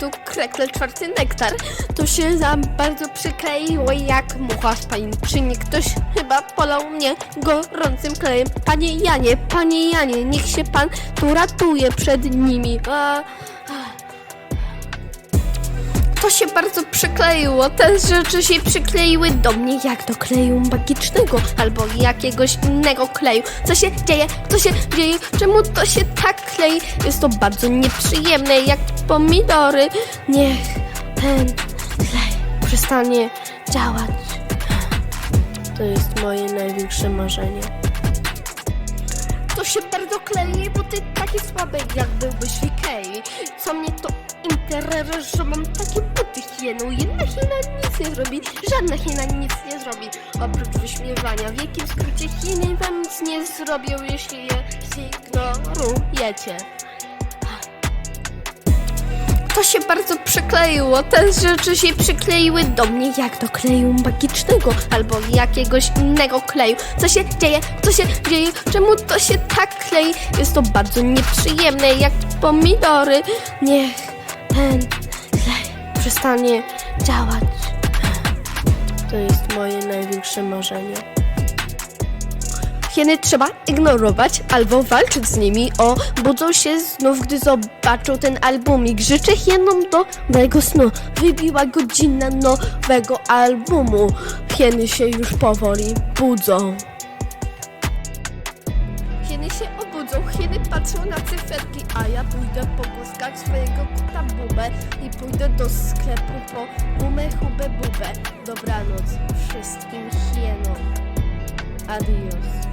tu krekle czwarty nektar. To się za bardzo przykleiło jak mucha z pańczyni. Ktoś chyba polał mnie gorącym klejem. Panie Janie, panie Janie, niech się pan tu ratuje przed nimi. A, to się bardzo przykleiło. Te rzeczy się przykleiły do mnie jak do kleju magicznego albo jakiegoś innego kleju. Co się dzieje? Co się dzieje? Czemu to się tak klei? Jest to bardzo nieprzyjemne, jak pomidory. Niech ten klej przestanie działać. To jest moje największe marzenie. To się bardzo klei, bo ty taki słaby, jak byłbyś w Ikei. Co mnie to interesuje, że mam takie buty hienu. Jedna hiena nic nie zrobi, żadna hiena nic nie zrobi. Oprócz wyśmiewania. W jakim skrócie hieny wam nic nie zrobią, jeśli je zignorujecie. To się bardzo przykleiło. Te rzeczy się przykleiły do mnie jak do kleju magicznego albo jakiegoś innego kleju. Co się dzieje? Co się dzieje? Czemu to się tak klei? Jest to bardzo nieprzyjemne, jak pomidory. Niech ten klej przestanie działać. To jest moje największe marzenie. Hieny trzeba ignorować albo walczyć z nimi. O, budzą się znów, gdy zobaczą ten albumik. Życzę hienom dobrego snu. Wybiła godzina nowego albumu. Hieny się już powoli budzą. Się obudzą, hieny patrzą na cyferki, a ja pójdę pogłaskać swojego kota bubę i pójdę do sklepu po bumę, hubę, bubę. Dobranoc wszystkim hienom. Adios.